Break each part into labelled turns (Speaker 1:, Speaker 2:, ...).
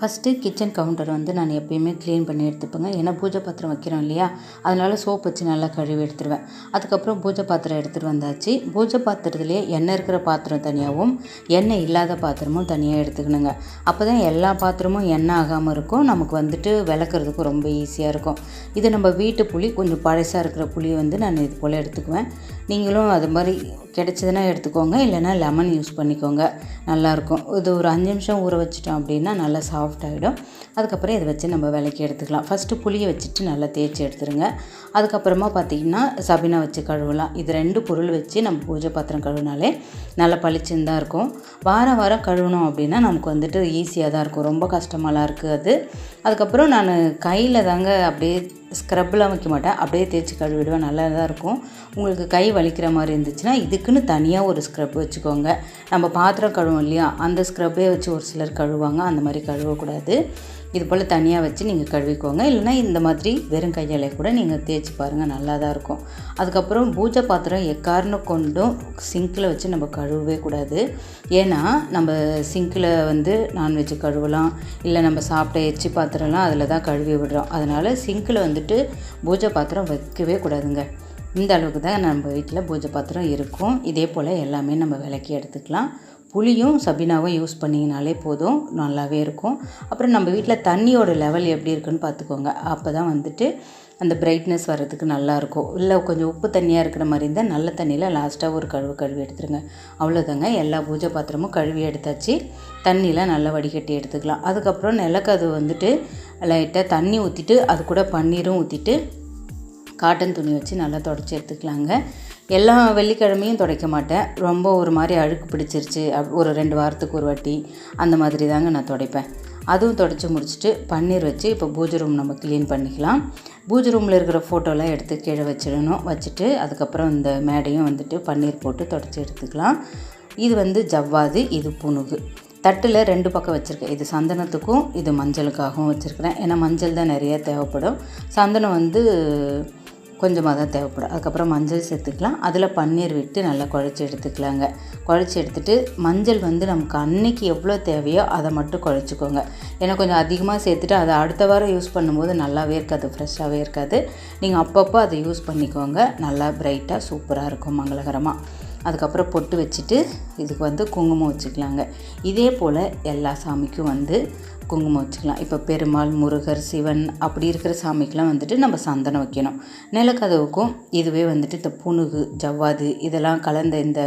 Speaker 1: First kitchen counter வந்து நான் எப்பயுமே க்ளீன் பண்ணி எடுத்துப்பேங்க. ஏன்னா பூஜை பாத்திரம் வைக்கிறோம் இல்லையா? அதனால் சோப் வச்சு நல்லா கழுவி எடுத்துருவேன். அதுக்கப்புறம் பூஜை பாத்திரம் எடுத்துகிட்டு வந்தாச்சு. பூஜை பாத்திரத்துலேயே எண்ணெய் இருக்கிற பாத்திரம் தனியாகவும் எண்ணெய் இல்லாத பாத்திரமும் தனியாக எடுத்துக்கணுங்க. அப்போ தான் எல்லா பாத்திரமும் எண்ணெய் ஆகாமல் இருக்கும். நமக்கு வந்துட்டு விளக்குறதுக்கும் ரொம்ப ஈஸியாக இருக்கும். இது நம்ம வீட்டு புளி கொஞ்சம் பழசாக இருக்கிற புளி வந்து நான் இது போல் எடுத்துக்குவேன். நீங்களும் அது மாதிரி கிடச்சதுன்னா எடுத்துக்கோங்க. இல்லைன்னா லெமன் யூஸ் பண்ணிக்கோங்க. நல்லாயிருக்கும் இது ஒரு அஞ்சு நிமிஷம் ஊற வச்சிட்டோம் அப்படின்னா நல்லா சாஃப்ட் ஆகிடும் அதுக்கப்புறம் இதை வச்சு நம்ம விலைக்கு எடுத்துக்கலாம். ஃபஸ்ட்டு புளியை வச்சுட்டு நல்லா தேய்ச்சி எடுத்துருங்க. அதுக்கப்புறமா பார்த்திங்கன்னா சபினா வச்சு கழுவலாம். இது ரெண்டு பொருள் வச்சு நம்ம பூஜை பாத்திரம் கழுவினாலே நல்லா பளிச்சுன்னு தான் இருக்கும். வாரம் வாரம் கழுவணும் அப்படின்னா நமக்கு வந்துட்டு ஈஸியாக தான் இருக்கும். ரொம்ப கஷ்டமாலாம் இருக்குது. அது அதுக்கப்புறம் நான் கையில் தாங்க அப்படியே ஸ்க்ரப்லாம் வைக்க மாட்டேன். அப்படியே தேய்ச்சி கழுவிடுவேன் நல்லா தான் இருக்கும். உங்களுக்கு கை வலிக்கிற மாதிரி இருந்துச்சுன்னா இதுக்குன்னு தனியாக ஒரு ஸ்க்ரப் வச்சுக்கோங்க. நம்ம பாத்திரம் கழுவோம் இல்லையா? அந்த ஸ்க்ரப்பே வச்சு ஒரு சிலர் கழுவாங்க. அந்த மாதிரி கழுவக்கூடாது. இது போல் தனியாக வச்சு நீங்கள் கழுவிக்கோங்க. இல்லைனா இந்த மாதிரி வெறும் கையாலே கூட நீங்கள் தேய்ச்சி பாருங்கள் நல்லா தான் இருக்கும். அதுக்கப்புறம் பூஜை பாத்திரம் எக்காரணம் கொண்டும் சிங்கில் வச்சு நம்ம கழுவவே கூடாது. ஏன்னா நம்ம சிங்கில் வந்து நான்வெஜ் கழுவலாம் இல்லை நம்ம சாப்பிட்ட எச்சி பாத்திரம்லாம் அதில் தான் கழுவி விடுறோம். அதனால் சிங்கில் வந்துட்டு பூஜை பாத்திரம் வைக்கவே கூடாதுங்க. இந்த அளவுக்கு தான் நம்ம வீட்டில் பூஜை பாத்திரம் இருக்கும். இதே போல் எல்லாமே நம்ம விளக்கி எடுத்துக்கலாம். புளியும் சபினாவும் யூஸ் பண்ணிங்கனாலே போதும் நல்லாவே இருக்கும். அப்புறம் நம்ம வீட்டில் தண்ணியோட லெவல் எப்படி இருக்குன்னு பார்த்துக்கோங்க அப்போ தான் வந்துட்டு அந்த பிரைட்னஸ் வர்றதுக்கு நல்லாயிருக்கும் இல்லை கொஞ்சம் உப்பு தண்ணியாக இருக்கிற மாதிரி இருந்தால் நல்ல தண்ணியில் லாஸ்ட்டாக ஒரு கழுவு கழுவி எடுத்துருங்க. அவ்வளோதாங்க எல்லா பூஜை பாத்திரமும் கழுவி எடுத்தாச்சு. தண்ணியில் நல்லா வடிகட்டி எடுத்துக்கலாம். அதுக்கப்புறம் நிலக்கது வந்துட்டு லைட்டாக தண்ணி ஊற்றிட்டு அது கூட பன்னீரும் ஊற்றிட்டு காட்டன் துணி வச்சு நல்லா தொடச்சி எடுத்துக்கலாங்க. எல்லா வெள்ளிக்கிழமையும் துடைக்க மாட்டேன். ரொம்ப ஒரு மாதிரி அழுக்கு பிடிச்சிருச்சு. அப் ஒரு ரெண்டு வாரத்துக்கு ஒரு வாட்டி அந்த மாதிரி தாங்க நான் துடைப்பேன். அதுவும் தொடச்சி முடிச்சுட்டு பன்னீர் வச்சு இப்போ பூஜை ரூம் நம்ம க்ளீன் பண்ணிக்கலாம். பூஜை ரூமில் இருக்கிற ஃபோட்டோலாம் எடுத்து கீழே வச்சிடணும். வச்சுட்டு அதுக்கப்புறம் இந்த மேடையும் வந்துட்டு பன்னீர் போட்டு தொடச்சி எடுத்துக்கலாம். இது வந்து ஜவ்வாது இது புணுகு தட்டில் ரெண்டு பக்கம் வச்சுருக்கேன். இது சந்தனத்துக்கும் இது மஞ்சளுக்காகவும் வச்சுருக்கிறேன். ஏன்னா மஞ்சள் தான் நிறைய தேவைப்படும். சந்தனம் வந்து கொஞ்சமாக தான் தேவைப்படும். அதுக்கப்புறம் மஞ்சள் சேர்த்துக்கலாம். அதில் பன்னீர் விட்டு நல்லா குழச்சி எடுத்துக்கலாங்க. குழச்சி எடுத்துகிட்டு மஞ்சள் வந்து நமக்கு அன்னைக்கு எவ்வளோ தேவையோ அதை மட்டும் குழச்சிக்கோங்க. ஏன்னா கொஞ்சம் அதிகமாக சேர்த்துட்டு அதை அடுத்த வாரம் யூஸ் பண்ணும்போது நல்லாவே இருக்காது ஃப்ரெஷ்ஷாகவே இருக்காது. நீங்கள் அப்பப்போ அதை யூஸ் பண்ணிக்கோங்க. நல்லா பிரைட்டாக சூப்பராக இருக்கும் மங்களகரமாக அதுக்கப்புறம் பொட்டு வச்சுட்டு இதுக்கு வந்து குங்குமம் வச்சுக்கலாங்க. இதே போல் எல்லா சாமிக்கும் வந்து குங்குமம் வச்சுக்கலாம். இப்போ பெருமாள் முருகர் சிவன் அப்படி இருக்கிற சாமிக்கெலாம் வந்துட்டு நம்ம சந்தனம் வைக்கணும். நிலக்கதவுக்கும் இதுவே வந்துட்டு இந்த புணுகு ஜவ்வாது இதெல்லாம் கலந்த இந்த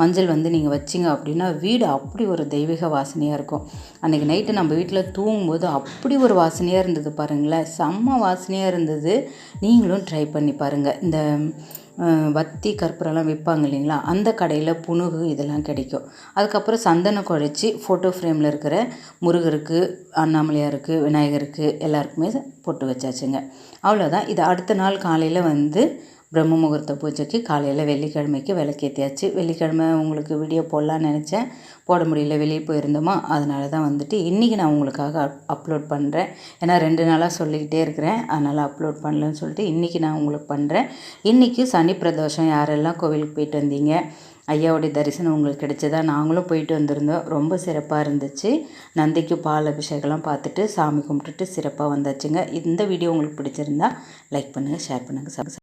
Speaker 1: மஞ்சள் வந்து நீங்கள் வச்சிங்க அப்படின்னா வீடு அப்படி ஒரு தெய்வீக வாசனையாக இருக்கும். அன்றைக்கி நைட்டு நம்ம வீட்டில் தூங்கும்போது அப்படி ஒரு வாசனையாக இருந்தது பாருங்களேன். செம்ம வாசனையாக இருந்தது. நீங்களும் ட்ரை பண்ணி பாருங்கள் இந்த வத்தி கற்பூரம்லாம் விற்பாங்க இல்லைங்களா? அந்த கடையில் புணுகு இதெல்லாம் கிடைக்கும். அதுக்கப்புறம் சந்தனம் குழைச்சி ஃபோட்டோ ஃப்ரேமில் இருக்கிற முருகருக்கு அண்ணாமலையாருக்கு விநாயகருக்கு எல்லாருக்குமே போட்டு வச்சாச்சுங்க. அவ்வளோதான் இது அடுத்த நாள் காலையில் வந்து பிரம்ம முகூர்த்த பூஜைக்கு காலையில் வெள்ளிக்கிழமைக்கு விளக்கேற்றியாச்சு வெள்ளிக்கிழமை உங்களுக்கு வீடியோ போடலான்னு நினச்சேன். போட முடியல வெளியே போயிருந்தோமா? அதனால தான் வந்துட்டு இன்றைக்கி நான் உங்களுக்காக அப் அப்லோட் பண்ணுறேன் ஏன்னா ரெண்டு நாளாக சொல்லிக்கிட்டே இருக்கிறேன். அதனால் அப்லோட் பண்ணலன்னு சொல்லிட்டு இன்றைக்கி நான் உங்களுக்கு பண்ணுறேன் இன்றைக்கி சனி பிரதோஷம் யாரெல்லாம் கோவிலுக்கு போயிட்டு வந்தீங்க? ஐயாவுடைய தரிசனம் உங்களுக்கு கிடைச்சதா? நாங்களும் போயிட்டு வந்திருந்தோம். ரொம்ப சிறப்பாக இருந்துச்சு. நந்திக்கு பால் அபிஷேகம்லாம் பார்த்துட்டு சாமி கும்பிட்டுட்டு சிறப்பாக வந்தாச்சுங்க. இந்த வீடியோ உங்களுக்கு பிடிச்சிருந்தா லைக் பண்ணுங்கள் ஷேர் பண்ணுங்கள்